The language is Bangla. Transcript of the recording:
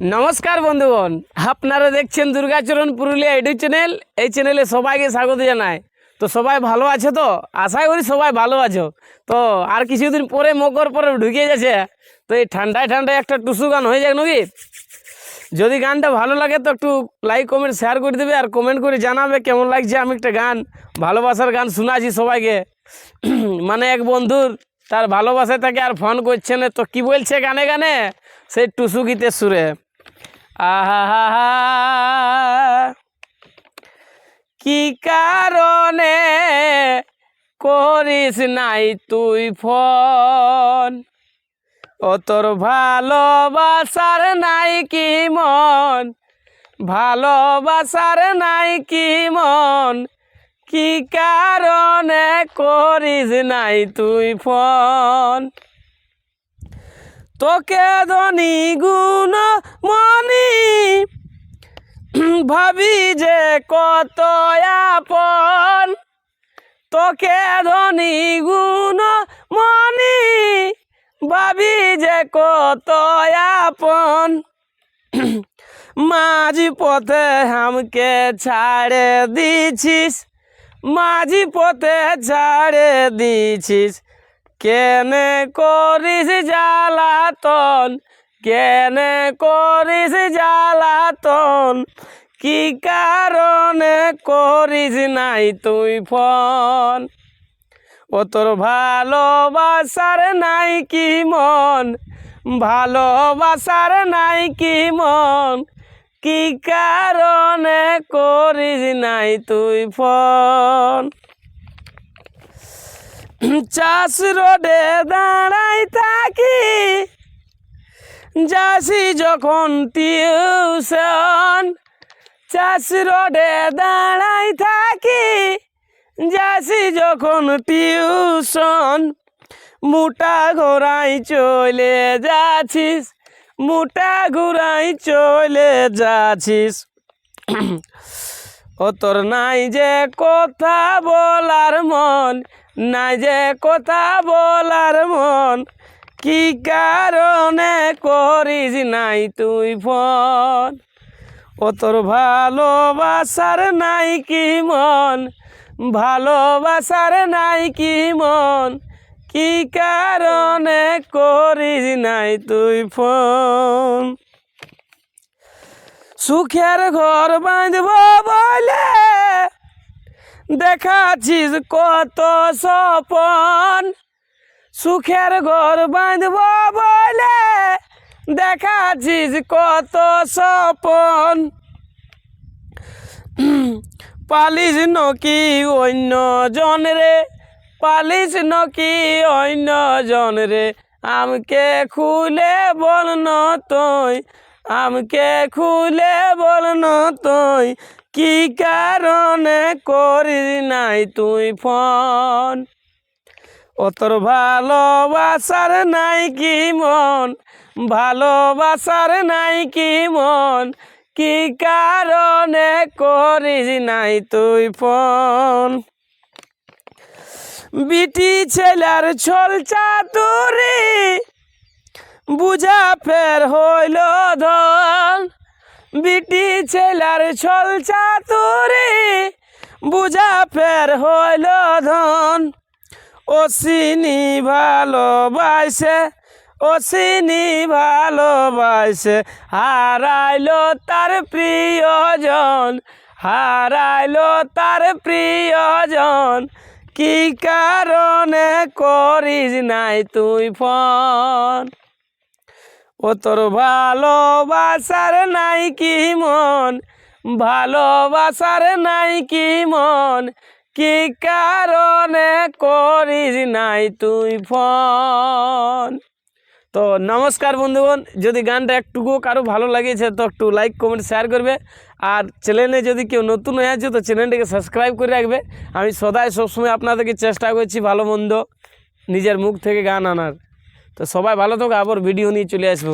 নমস্কার বন্ধুগণ, আপনারা দেখছেন দুর্গাচরণ পুরুলিয়া ইউটিউব চ্যানেল। এই চ্যানেলে সবাইকে স্বাগত জানায় তো সবাই ভালো আছে তো? আশা করি সবাই ভালো আছো। তো আর কিছুদিন পরে মকর পরে ঢুকে যাচ্ছে তো এই ঠান্ডায় ঠান্ডায় একটা টুসু গান হয়ে যাক নাকি? যদি গানটা ভালো লাগে তো একটু লাইক কমেন্ট শেয়ার করে দেবে আর কমেন্ট করে জানাবে কেমন লাগছে আমি একটা গান, ভালোবাসার গান শোনাছি সবাইকে। মানে এক বন্ধুর তার ভালোবাসায় তাকে আর ফোন করছে না। তো কি বলছে গানে গানে? সেই টুসু গীতের সুরে। আহা কি কারণে করিস নাই তুই ফোন? ও তোর ভালোবাসার নাই কি মন? ভালোবাসার নাই কি মন? কি কারণে করিস নাই তুই ফোন? তোকে ধনী গুণ মনি। ভাবি যে কত আপন। তোকে ধনী গুণ মনি। ভাবি যে কত আপন। মাঝি পথে আমকে ছাড়ে দিছিস। মাঝি পথে ছাড়ে দিছিস। কেনে করিস জ্বালাতন? কেনে করিস জ্বালাতন? কি কারণে করিস নাই তুই ফোন? ও তোর ভালোবাসার নাই কি মন? ভালোবাসার নাই কি মন? কি কারণে করিস নাই তুই ফোন? চাষ রোডে দাঁড়াই থাকি। যাসি যখন টিউশন, চাষ রোডে দাঁড়াই থাকি। যাসি যখন টিউশন, মোটা ঘোড়াই চলে যাচ্ছিস, মোটা ঘোড়াই চলে যাচ্ছিস। ও তোর নাই যে কথা বলার মন। নাই যে কথা বলার মন। কি কারণে করিস নাই তুই ফোন? ও তোর ভালোবাসার নাই কি মন? ভালোবাসার নাই কি মন? কি কারণে করিস নাই তুই ফোন? সুখের ঘর বাঁধব বলে দেখাছিস কত সপন সুখের ঘর বাঁধব বলে দেখাছিস কত সপন পালিস নকি অন্য জন রে, পালিস নকি অন্য জন রে। আমকে খুলে বল তুই আমকে খুলে বল ন তুই, কি কারণে করিস নাই তুই ফোন? ও তোর ভালোবাসার নাই কি মন? ভালোবাসার নাই কি মন? কি কারণে করিস নাই তুই ফোন? বিটি ছেলার ছল চাতুরি বুঝা ফের হইল ধন। বিটি ছেলার ছল চাতুরি, বুঝা ফের হইল ধন। অসিনি ভালোবাসে অসিনি ভালোবাসে, হারাইলো তার প্রিয়জন, হারাইলো তার প্রিয়জন। কি কারণে করিস নাই তুই ফোন? ও তোর ভালোবাসার নাই কি মন? ভালোবাসার নাই কি মন? কি কারণে করিস নাই তুই ফোন? তো নমস্কার বন্ধুগণ, যদি গানটা একটুকু কারও ভালো লাগিয়েছে তো একটু লাইক কমেন্ট শেয়ার করবে। আর চ্যানেলে যদি কেউ নতুন হয়ে আছে, তো চ্যানেলটাকে সাবস্ক্রাইব করে রাখবে। আমি সদাই সবসময় আপনাদেরকে চেষ্টা করছি ভালো মন্দ নিজের মুখ থেকে গান আনার। তো সবাই ভালো থাকো আবার ভিডিও নিয়ে চলে আসব।